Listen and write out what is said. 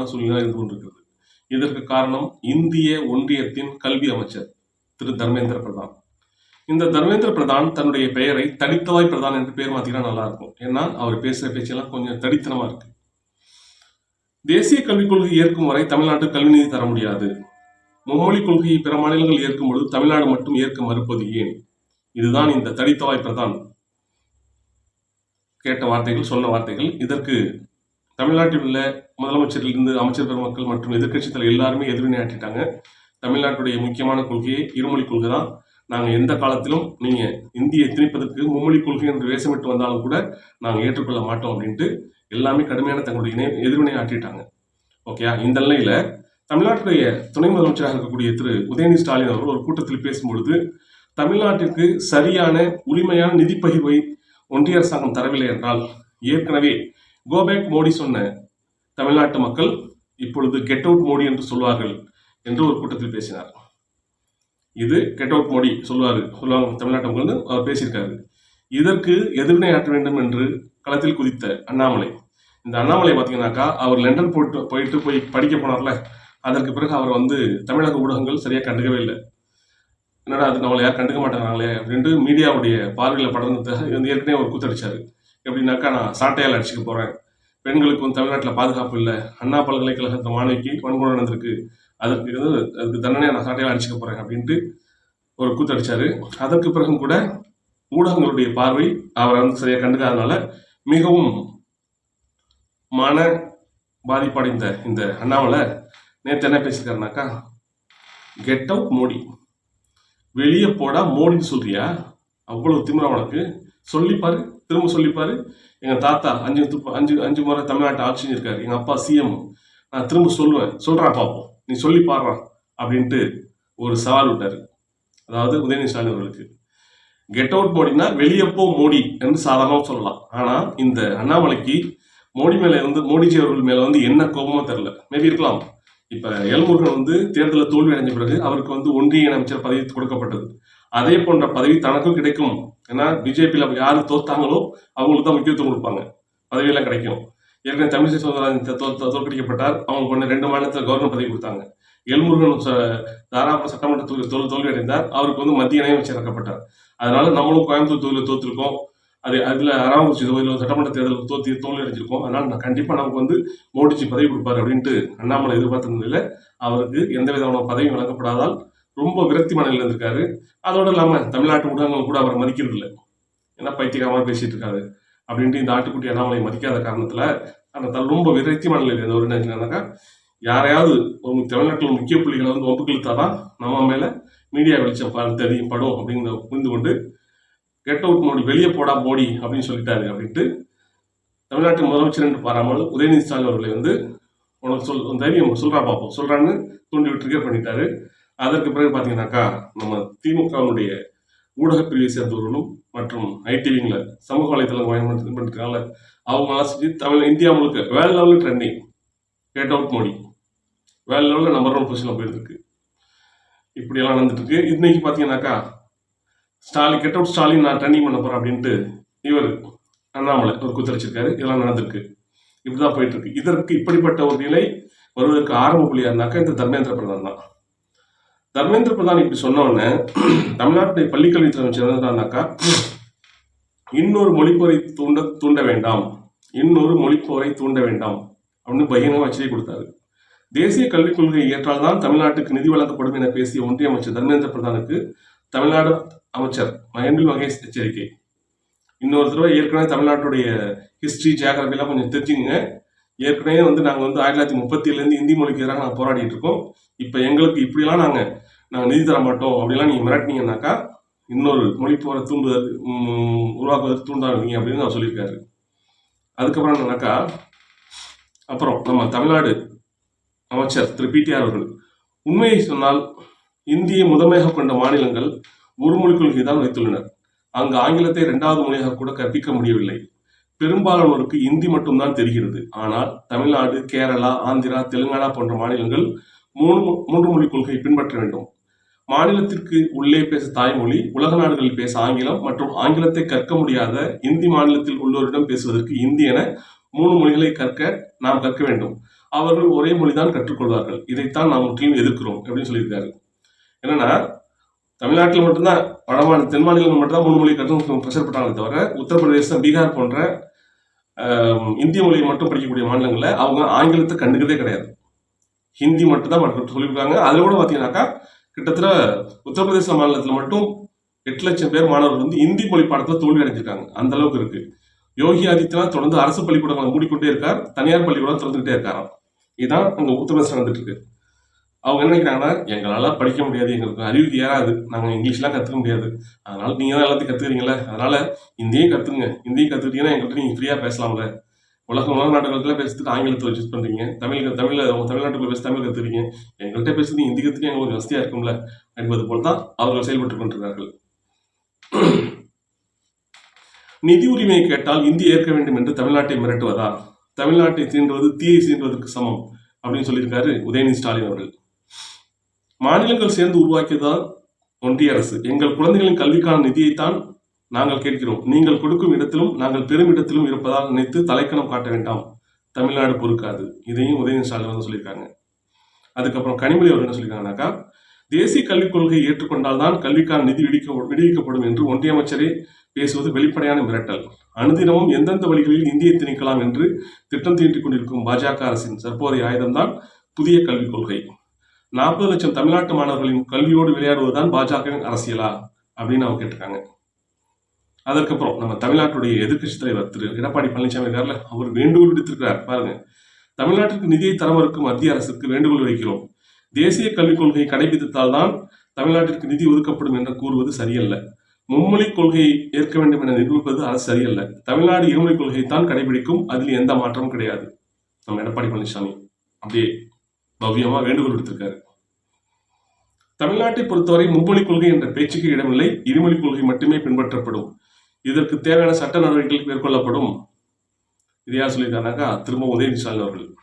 இக்கட்டான சூழ்நிலை இருந்து கொண்டிருக்கிறது. இதற்கு காரணம் இந்திய ஒன்றியத்தின் கல்வி அமைச்சர் திரு தர்மேந்திர பிரதான். இந்த தர்மேந்திர பிரதான் தன்னுடைய பெயரை தடித்தவாய் பிரதான் என்று பேர் மாத்தினா நல்லா இருக்கும். ஏன்னா அவர் பேசுற பேச்செல்லாம் கொஞ்சம் தடித்தனமா இருக்கு. தேசிய கல்விக் கொள்கை ஏற்கும் வரை தமிழ்நாட்டு கல்வி நிதி தர முடியாது. மும்மொழி கொள்கையை பிற மாநிலங்கள் ஏற்கும் பொழுது தமிழ்நாடு மட்டும் ஏற்க மறுப்பது ஏன்? இதுதான் இந்த தடித்தவாய் பிரதான். கேட்ட வார்த்தைகள் சொன்ன வார்த்தைகள். இதற்கு தமிழ்நாட்டில் உள்ள முதலமைச்சரிலிருந்து அமைச்சர் பெருமக்கள் மற்றும் எதிர்கட்சி தலைவர் எல்லாருமே எதிர்வினையாற்றிட்டாங்க தமிழ்நாட்டுடைய முக்கியமான கொள்கையே இருமொழி கொள்கை தான் நாங்கள் எந்த காலத்திலும் நீங்கள் இந்தியை திணிப்பதற்கு மும்மொழி கொள்கை என்று வேஷமிட்டு வந்தாலும் கூட நாங்கள் ஏற்றுக்கொள்ள மாட்டோம் அப்படின்ட்டு எல்லாமே கடுமையான தங்களுடைய இணை எதிர்வினை ஆற்றிட்டாங்க. ஓகேயா இந்த நிலையில தமிழ்நாட்டுடைய துணை முதலமைச்சராக இருக்கக்கூடிய திரு. உதயநிதி ஸ்டாலின் அவர்கள் ஒரு கூட்டத்தில் பேசும்பொழுது தமிழ்நாட்டிற்கு சரியான உரிமையான நிதி பகிர்வை ஒன்றிய அரசாங்கம் தரவில்லை என்றால் ஏற்கனவே கோபேக் மோடி சொன்ன தமிழ்நாட்டு மக்கள் இப்பொழுது கெட் அவுட் மோடி என்று சொல்வார்கள் என்று ஒரு கூட்டத்தில் பேசினார். இது கெட் அவுட் மோடி சொல்வார் சொல்லுவாங்க தமிழ்நாட்டு மக்கள்னு அவர் பேசியிருக்காரு. இதற்கு எதிர்வினை ஆற்ற வேண்டும் என்று களத்தில் குதித்த அண்ணாமலை. இந்த அண்ணாமலை பார்த்தீங்கன்னாக்கா அவர் லண்டன் போயிட்டு போயிட்டு போய் படிக்க போனார்ல. அதற்கு பிறகு அவர் வந்து தமிழக ஊடகங்கள் சரியாக கண்டுக்கவே இல்லை. என்னடா அது நம்மளை யாரும் கண்டுக்க மாட்டேங்கிறாங்களே அப்படின்ட்டு மீடியாவுடைய பார்வையில் படர்ந்ததாக வந்து ஏற்கனவே ஒரு கூத்தடிச்சாரு எப்படின்னாக்கா நான் சாட்டையால் அடிச்சுக்க போகிறேன் பெண்களுக்கு வந்து தமிழ்நாட்டில் பாதுகாப்பு இல்லை. அண்ணா பல்கலைக்கழகத்தை மாணவிக்கு வன்கொடுமை நடந்திருக்கு. அதற்கு வந்து அதுக்கு தண்டனையை நான் சாட்டையால் அடிச்சுக்க போகிறேன் அப்படின்ட்டு ஒரு கூத்தடிச்சாரு. அதற்கு பிறகும் கூட ஊடகங்களுடைய பார்வை அவரை வந்து சரியாக கண்டுக்காதனால மிகவும் மன பாதிப்படைந்த இந்த அண்ணாமலை நேற்று என்ன பேசியிருக்காருனாக்கா கெட் அவுட் மோடி. வெளியே போடா மோடின்னு சொல்றியா? அவ்வளவு திமிரா உனக்கு. சொல்லிப்பாரு. திரும்ப சொல்லிப்பாரு. எங்க தாத்தா அஞ்சு துப்ப- அஞ்சு அஞ்சு முறை தமிழ்நாட்டை ஆட்சி இருக்காரு எங்க அப்பா சிஎம் நான் திரும்ப சொல்லுவேன். சொல்றா பாப்போம். நீ சொல்லி பாடுறா அப்படின்ட்டு ஒரு சவால் விட்டாரு. அதாவது உதயநிதி ஸ்டாலின் அவர்களுக்கு. கெட் அவுட் மோடினா வெளியே போ மோடி என்று சாதாரணமாக சொல்லலாம். ஆனா இந்த அண்ணாமலைக்கு மோடி மேலே வந்து மோடிஜி அவர்கள் மேலே வந்து என்ன கோபமோ தெரில மேபி இருக்கலாம். இப்போ எல்முருகன் வந்து தேர்தலில் தோல்வி அடைஞ்ச பிறகு அவருக்கு வந்து ஒன்றிய அமைச்சர் பதவி கொடுக்கப்பட்டது. அதே போன்ற பதவி தனக்கும் கிடைக்கும். ஏன்னா பிஜேபியில் யாரு தோத்தாங்களோ அவங்களுக்கு தான் முக்கியத்துவம் கொடுப்பாங்க. பதவியெல்லாம் கிடைக்கும். ஏற்கனவே தமிழிசை சௌந்தரராஜன் தோ- தோற்கடிக்கப்பட்டார். அவங்க கொண்ட ரெண்டு மாநிலத்தில் கவர்னர் பதவி கொடுத்தாங்க. எல்முருகன் ச- தாராபுரம் சட்டமன்ற தொகுதி தோல் தோல்வி அடைந்தார் அவருக்கு வந்து மத்திய இணையமைச்சர் இறக்கப்பட்டார். அதனால நம்மளும் கோயம்புத்தூர் தொகுதியில் தோத்திருக்கோம். அது அதில் அராமகுச்சி தொகுதியில் சட்டமன்ற தேர்தல் தோத்தி தோல்வி அடைஞ்சிருக்கோம் அதனால நான் கண்டிப்பாக நமக்கு வந்து மோடிஜி பதவி கொடுப்பார் அப்படின்ட்டு அண்ணாமலை எதிர்பார்த்த அவருக்கு எந்த விதமான பதவியும் வழங்கப்படாதால் ரொம்ப விரக்தி மனநிலையில் இருந்திருக்காரு. அதோடு இல்லாமல் தமிழ்நாட்டு ஊடகங்கள் கூட அவர் மதிக்கிறது இல்லை ஏன்னா பைத்தியகாரமாக பேசிட்டு இருக்காரு. அப்படின்ட்டு இந்த ஆட்டுக்குட்டி அண்ணாமலை மதிக்காத காரணத்தில் அந்த தன் ரொம்ப விரக்தி மனநிலையில் இருந்தவர் ஒரு செஞ்சாருனாக்கா யாரையாவது ஒரு தமிழ்நாட்டில் முக்கிய புள்ளிகளை வந்து ஒப்புக்கு இழுத்தாதான் நம்ம மேலே மீடியா வெளிச்சம் தெரியும் படும் அப்படிங்கிற புரிந்து கொண்டு கெட் அவுட் மோடி வெளியே போடா மோடி அப்படின்னு சொல்லிட்டாரு அப்படின்ட்டு தமிழ்நாட்டு முதலமைச்சர் என்று பாராமல் உதயநிதி ஸ்டாலின் அவர்களை வந்து உனக்கு சொல் தைரியம் சொல்கிறா பார்ப்போம் சொல்கிறான்னு தூண்டி விட்டுருக்கே பண்ணிட்டாரு. அதற்கு பிறகு பார்த்தீங்கன்னாக்கா நம்ம திமுகவுடைய ஊடக பிரிவை சேர்ந்தவர்களும் மற்றும் ஐடிவிங்கில் சமூக வலைதளம் பயன்படுத்தி பண்ணிருக்காங்கள அவங்க செஞ்சு தமிழ் இந்தியா முழுக்க வேல் லெவலில் ட்ரெண்டிங் கேட் அவுட் மோடி. வேல் லெவலில் நம்பர் ஒன் பொசிஷனில் போயிருக்கு இப்படியெல்லாம் நடந்துட்டுருக்கு. இன்னைக்கு பார்த்தீங்கன்னாக்கா ஸ்டாலின் கெட் அவுட் ஸ்டாலின் நான் ட்ரெண்டிங் பண்ண போகிறேன் அப்படின்ட்டு இவர் அண்ணாமலை ஒரு குத்தரிச்சிருக்காரு இதெல்லாம் நடந்திருக்கு. இப்படிதான் போயிட்டு இருக்கு இதற்கு இப்படிப்பட்ட ஒரு நிலை வருவதற்கு ஆரம்ப புள்ளியா இருந்தாக்கா இந்த தர்மேந்திர பிரதான் தான். தர்மேந்திர பிரதான் இப்படி சொன்ன உடனே தமிழ்நாட்டுடைய பள்ளிக்கல்வித்துறை அமைச்சர் என்னன்னாக்கா இன்னொரு மொழிப்போரை தூண்ட தூண்ட வேண்டாம். இன்னொரு மொழிப்போரை தூண்ட வேண்டாம். அப்படின்னு பகிரங்கமாக எச்சரிக்கை கொடுத்தாரு. தேசிய கல்விக் கொள்கையை ஏற்றால்தான் தமிழ்நாட்டுக்கு நிதி வழங்கப்படும் என பேசிய ஒன்றிய அமைச்சர் தர்மேந்திர பிரதானுக்கு தமிழ்நாடு அமைச்சர் மகேந்திர மகேஷ் எச்சரிக்கை. இன்னொரு தடவை ஏற்கனவே தமிழ்நாட்டுடைய ஹிஸ்டரி ஜியாகிரபிலாம் கொஞ்சம் தெரிஞ்சுங்க ஏற்கனவே வந்து நாங்கள் வந்து ஆயிரத்தி தொள்ளாயிரத்தி முப்பத்திலேருந்து இந்தி மொழிக்கு எதிராக நாங்கள் போராடிட்டு இருக்கோம். இப்போ எங்களுக்கு இப்படிலாம் நாங்கள் நாங்கள் நிதி தர மாட்டோம். அப்படிலாம் நீங்கள் மிரட்டினீங்கன்னாக்கா இன்னொரு மொழி போகிற தூண்டுதல் உம், உருவாக்குவதற்கு தூண்டாடுவீங்க அப்படின்னு நான் சொல்லியிருக்காரு. அதுக்கப்புறம் என்னன்னாக்கா அப்புறம் நம்ம தமிழ்நாடு அமைச்சர் திரு பிடிஆர் அவர்கள் உண்மையை சொன்னால் இந்தியை முதன்மையாக கொண்ட மாநிலங்கள் ஒரு மொழி கொள்கை தான் வைத்துள்ளனர். அங்கு ஆங்கிலத்தை இரண்டாவது மொழியாக கூட கற்பிக்க முடியவில்லை. பெரும்பாலானோருக்கு இந்தி மட்டும்தான் தெரிகிறது. ஆனால் தமிழ்நாடு கேரளா ஆந்திரா தெலுங்கானா போன்ற மாநிலங்கள் மூணு மூன்று மொழி கொள்கையை பின்பற்ற வேண்டும். மாநிலத்திற்கு உள்ளே பேச தாய்மொழி உலக நாடுகளில் பேச ஆங்கிலம் மற்றும் ஆங்கிலத்தை கற்க முடியாத இந்தி மாநிலத்தில் உள்ளோரிடம் பேசுவதற்கு இந்தி என மூணு மொழிகளை கற்க நாம் கற்க வேண்டும். அவர்கள் ஒரே மொழிதான் கற்றுக்கொள்வார்கள். இதைத்தான் நாம் முற்றிலும் எதிர்க்கிறோம் அப்படின்னு சொல்லியிருக்காரு. என்னன்னா தமிழ்நாட்டில் மட்டும்தான் வடமாநில தென் மாநிலங்கள் மட்டும்தான் மூணு மொழி கற்று ப்ரெஷர் தவிர உத்தரப்பிரதேசம் பீகார் போன்ற இந்திய மொழியை மட்டும் படிக்கக்கூடிய மாநிலங்களில் அவங்க ஆங்கிலத்தை கண்டுக்கிறதே கிடையாது. ஹிந்தி மட்டும் தான் மட்டும் சொல்லியிருக்காங்க. அதில் கூட பார்த்தீங்கன்னாக்கா கிட்டத்தட்ட உத்தரப்பிரதேச மாநிலத்தில் மட்டும் எட்டு லட்சம் பேர் மாணவர்கள் வந்து இந்தி மொழி பாடத்தில் தோல்வி அடைஞ்சிருக்காங்க. அந்த அளவுக்கு இருக்கு. யோகி ஆதித்யநாத் தொடர்ந்து அரசு பள்ளிக்கூடங்களை மூடிக்கொண்டே இருக்கார். தனியார் பள்ளிக்கூடம் திறந்துகிட்டே இருக்காராம். இதுதான் அங்கே உத்தரப்பிரதேசம் நடந்துட்டு இருக்கு. அவங்க என்ன நினைக்கிறாங்கன்னா எங்களால் படிக்க முடியாது எங்களுக்கு அறிவுக்கு ஏறாது. நாங்கள் இங்கிலீஷ்லாம் கற்றுக்க முடியாது. அதனால் நீங்கள் தான் எல்லாத்தையும் கற்றுக்கிறீங்களே அதனால் இந்தியும் கற்றுங்க இந்தியும் கற்றுக்கிட்டீங்கன்னா எங்கள்கிட்ட நீங்கள் ஃப்ரீயாக பேசலாம்ல. உலக உலக நாடுகளுக்குலாம் பேசுறதுக்கு ஆங்கிலத்தை யூஸ் பண்ணுறீங்க தமிழ் தமிழ்ல தமிழ்நாட்டுக்குள்ள பேச தமிழ் கற்றுக்கிறீங்க எங்கள்கிட்ட பேசுறது ஹிந்தி கற்றுக்க எங்களுக்கு கொஞ்சம் வசதியாக இருக்கும்ல. என்பது போல் தான் அவர்கள் செயல்பட்டு கொண்டிருக்கிறார்கள். நிதி உரிமையை கேட்டால் இந்தி ஏற்க வேண்டும் என்று தமிழ்நாட்டை மிரட்டுவதா? தமிழ்நாட்டை தீண்டுவது தீயை சீண்டுவதற்கு சமம் அப்படின்னு சொல்லியிருக்காரு உதயநிதி ஸ்டாலின் அவர்கள். மாநிலங்கள் சேர்ந்து உருவாக்கியதால் ஒன்றிய அரசு. எங்கள் குழந்தைகளின் கல்விக்கான நிதியைத்தான் நாங்கள் கேட்கிறோம். நீங்கள் கொடுக்கும் இடத்திலும் நாங்கள் பெரும் இடத்திலும் இருப்பதால் நினைத்து தலைக்கணம் காட்ட வேண்டாம். தமிழ்நாடு பொறுக்காது. இதையும் உதயநிதி ஸ்டாலின் வந்து சொல்லியிருக்காங்க. அதுக்கப்புறம் கனிமொழி அவர் என்ன சொல்லியிருக்காங்கனாக்கா தேசிய கல்விக் கொள்கையை ஏற்றுக்கொண்டால் தான் கல்விக்கான நிதி விடுவிக்க விடுவிக்கப்படும் என்று ஒன்றிய அமைச்சரே பேசுவது வெளிப்படையான மிரட்டல். அனுதினமும் எந்தெந்த வழிகளில் இந்தியை திணிக்கலாம் என்று திட்டம் தீட்டிக் கொண்டிருக்கும் பாஜக அரசின் தற்போதைய ஆயுதம்தான் புதிய கல்விக் கொள்கை. நாற்பது லட்சம் தமிழ்நாட்டு மாணவர்களின் கல்வியோடு விளையாடுவதுதான் பாஜகவின் அரசியலா? அப்படின்னு அவங்க கேட்டிருக்காங்க. அதற்கப்புறம் நம்ம தமிழ்நாட்டுடைய எதிர்கட்சி தலைவர் திரு எடப்பாடி பழனிசாமி இருக்கார்ல அவர் வேண்டுகோள் விடுத்திருக்கிறார். பாருங்க தமிழ்நாட்டிற்கு நிதியை தர மறுக்கும் மத்திய அரசுக்கு வேண்டுகோள் வைக்கிறோம் தேசிய கல்விக் கொள்கையை கடைபிடித்தால் தான் தமிழ்நாட்டிற்கு நிதி ஒதுக்கப்படும் என்று கூறுவது சரியல்ல. மும்மொழி கொள்கையை ஏற்க வேண்டும் என நிரூபிப்பது அரசு சரியல்ல. தமிழ்நாடு இருமொழி கொள்கையை தான் கடைபிடிக்கும் அதில் எந்த மாற்றமும் கிடையாது. நம்ம எடப்பாடி பழனிசாமி. அப்படியே பவ்யமா வேண்டுகோள் விடுத்திருக்காரு. தமிழ்நாட்டை பொறுத்தவரை மும்மொழி கொள்கை என்ற பேச்சுக்கு இடமில்லை இருமொழி கொள்கை மட்டுமே பின்பற்றப்படும். இதற்கு தேவையான சட்ட நடவடிக்கைகள் மேற்கொள்ளப்படும். இது யார் சொல்லியிருக்காருனாக்கா திரும்ப உதயநிதி ஸ்டாலின் அவர்கள்.